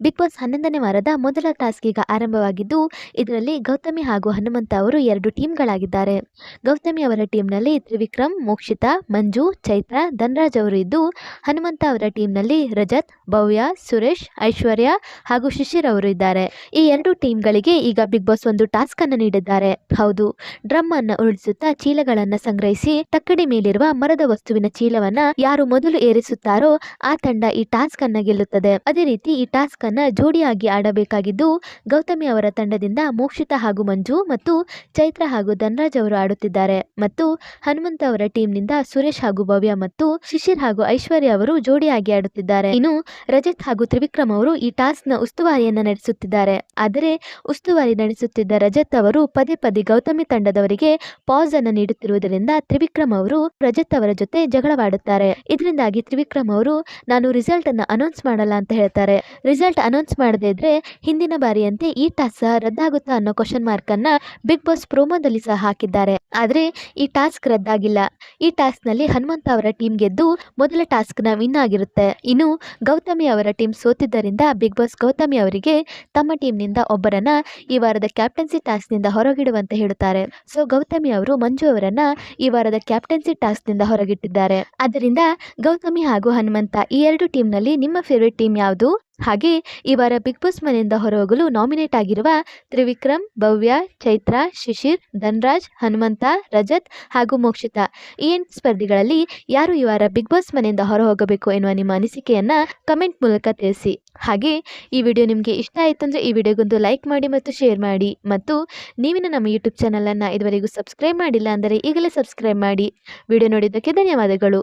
Big boss ಹನ್ನೊಂದನೇ ವಾರದ ಮೊದಲ ಟಾಸ್ಕ್ ಈಗ ಆರಂಭವಾಗಿದ್ದು, ಇದರಲ್ಲಿ ಗೌತಮಿ ಹಾಗೂ ಹನುಮಂತ ಅವರು ಎರಡು ಟೀಮ್ಗಳಾಗಿದ್ದಾರೆ. ಗೌತಮಿ ಅವರ ಟೀಮ್ನಲ್ಲಿ ತ್ರಿವಿಕ್ರಮ್, ಮೋಕ್ಷಿತಾ, ಮಂಜು, ಚೈತ್ರ, ಧನ್ರಾಜ್ ಅವರು ಇದ್ದು, ಹನುಮಂತ ಅವರ ಟೀಮ್ನಲ್ಲಿ ರಜತ್, ಭವ್ಯ, ಸುರೇಶ್, ಐಶ್ವರ್ಯ ಹಾಗೂ ಶಿಶಿರ್ ಅವರು ಇದ್ದಾರೆ. ಈ ಎರಡು ಟೀಮ್ಗಳಿಗೆ ಈಗ ಬಿಗ್ ಬಾಸ್ ಒಂದು ಟಾಸ್ಕ್ ಅನ್ನು ನೀಡಿದ್ದಾರೆ. ಹೌದು, ಡ್ರಮ್ ಅನ್ನ ಉರುಳಿಸುತ್ತಾ ಚೀಲಗಳನ್ನು ಸಂಗ್ರಹಿಸಿ, ತಕ್ಕಡಿ ಮೇಲಿರುವ ಮರದ ವಸ್ತುವಿನ ಚೀಲವನ್ನ ಯಾರು ಮೊದಲು ಏರಿಸುತ್ತಾರೋ ಆ ತಂಡ ಈ ಟಾಸ್ಕ್ ಅನ್ನ ಗೆಲ್ಲುತ್ತದೆ. ಅದೇ ರೀತಿ ಈ ಟಾಸ್ಕ್ ಅನ್ನ ಜೋಡಿಯಾಗಿ ಆಡಬೇಕಾಗಿದ್ದು, ಗೌತಮಿ ಅವರ ತಂಡದಿಂದ ಮೋಕ್ಷಿತಾ ಹಾಗೂ ಮಂಜು ಮತ್ತು ಚೈತ್ರ ಹಾಗೂ ಧನ್ರಾಜ್ ಅವರು ಆಡುತ್ತಿದ್ದಾರೆ. ಮತ್ತು ಹನುಮಂತ ಅವರ ಟೀಮ್ನಿಂದ ಸುರೇಶ್ ಹಾಗೂ ಭವ್ಯ ಮತ್ತು ಶಿಶಿರ್ ಹಾಗೂ ಐಶ್ವರ್ಯ ಅವರು ಜೋಡಿಯಾಗಿ ಆಡುತ್ತಿದ್ದಾರೆ. ಇನ್ನು ರಜತ್ ಹಾಗೂ ತ್ರಿವಿಕ್ರಮ್ ಅವರು ಈ ಟಾಸ್ಕ್ನ ಉಸ್ತುವಾರಿಯನ್ನ ನಡೆಸುತ್ತಿದ್ದಾರೆ. ಆದರೆ ಉಸ್ತುವಾರಿ ನಡೆಸುತ್ತಿದ್ದ ರಜತ್ ಅವರು ಪದೇ ಪದೇ ಗೌತಮಿ ತಂಡದವರಿಗೆ ಪಾಸ್ ಅನ್ನು ನೀಡುತ್ತಿರುವುದರಿಂದ ತ್ರಿವಿಕ್ರಮ್ ಅವರು ರಜತ್ ಅವರ ಜೊತೆ ಜಗಳವಾಡುತ್ತಾರೆ. ಇದರಿಂದಾಗಿ ತ್ರಿವಿಕ್ರಮ್ ಅವರು, ನಾನು ರಿಸಲ್ಟ್ ಅನ್ನು ಅನೌನ್ಸ್ ಮಾಡಲ್ಲ ಅಂತ ಹೇಳ್ತಾರೆ. ಅನೌನ್ಸ್ ಮಾಡದೇ ಇದ್ರೆ ಹಿಂದಿನ ಬಾರಿಯಂತೆ ಈ ಟಾಸ್ಕ್ ಸಹ ರದ್ದಾಗುತ್ತಾ ಅನ್ನೋ ಕ್ವಶನ್ ಮಾರ್ಕ್ ಅನ್ನ ಬಿಗ್ ಬಾಸ್ ಪ್ರೋಮೋದಲ್ಲಿ ಸಹ ಹಾಕಿದ್ದಾರೆ. ಆದ್ರೆ ಈ ಟಾಸ್ಕ್ ರದ್ದಾಗಿಲ್ಲ. ಈ ಟಾಸ್ಕ್ನಲ್ಲಿ ಹನುಮಂತ ಅವರ ಟೀಮ್ ಗೆದ್ದು ಮೊದಲ ಟಾಸ್ಕ್ನ ವಿನ್ ಆಗಿರುತ್ತೆ. ಇನ್ನು ಗೌತಮಿ ಅವರ ಟೀಮ್ ಸೋತಿದ್ದರಿಂದ ಬಿಗ್ ಬಾಸ್ ಗೌತಮಿ ಅವರಿಗೆ ತಮ್ಮ ಟೀಮ್ನಿಂದ ಒಬ್ಬರನ್ನ ಈ ವಾರದ ಕ್ಯಾಪ್ಟನ್ಸಿ ಟಾಸ್ಕ್ನಿಂದ ಹೊರಗಿಡುವಂತೆ ಹೇಳುತ್ತಾರೆ. ಸೊ ಗೌತಮಿ ಅವರು ಮಂಜು ಅವರನ್ನ ಈ ವಾರದ ಕ್ಯಾಪ್ಟನ್ಸಿ ಟಾಸ್ಕ್ನಿಂದ ಹೊರಗಿಟ್ಟಿದ್ದಾರೆ. ಅದರಿಂದ ಗೌತಮಿ ಹಾಗೂ ಹನುಮಂತ ಈ ಎರಡು ಟೀಮ್ನಲ್ಲಿ ನಿಮ್ಮ ಫೇವರೇಟ್ ಟೀಮ್ ಯಾವುದು? ಹಾಗೆ ಈ ವಾರ ಬಿಗ್ ಬಾಸ್ ಮನೆಯಿಂದ ಹೊರಹೋಗಲು ನಾಮಿನೇಟ್ ಆಗಿರುವ ತ್ರಿವಿಕ್ರಮ್, ಭವ್ಯ, ಚೈತ್ರ ಶಿಶಿರ್ ಧನ್ರಾಜ್, ಹನುಮಂತ, ರಜತ್ ಹಾಗೂ ಮೋಕ್ಷಿತಾ. ಈ ಎಂಟು ಸ್ಪರ್ಧಿಗಳಲ್ಲಿ ಯಾರು ಈ ವಾರ ಬಿಗ್ ಬಾಸ್ ಮನೆಯಿಂದ ಹೊರಹೋಗಬೇಕು ಎನ್ನುವ ನಿಮ್ಮ ಅನಿಸಿಕೆಯನ್ನು ಕಮೆಂಟ್ ಮೂಲಕ ತಿಳಿಸಿ. ಹಾಗೆ ಈ ವಿಡಿಯೋ ನಿಮಗೆ ಇಷ್ಟ ಆಯಿತು ಅಂದರೆ ಈ ವಿಡಿಯೋಗೊಂದು ಲೈಕ್ ಮಾಡಿ ಮತ್ತು ಶೇರ್ ಮಾಡಿ. ಮತ್ತು ನೀವಿನ ನಮ್ಮ ಯೂಟ್ಯೂಬ್ ಚಾನಲನ್ನು ಇದುವರೆಗೂ ಸಬ್ಸ್ಕ್ರೈಬ್ ಮಾಡಿಲ್ಲ ಅಂದರೆ ಈಗಲೇ ಸಬ್ಸ್ಕ್ರೈಬ್ ಮಾಡಿ. ವಿಡಿಯೋ ನೋಡಿದ್ದಕ್ಕೆ ಧನ್ಯವಾದಗಳು.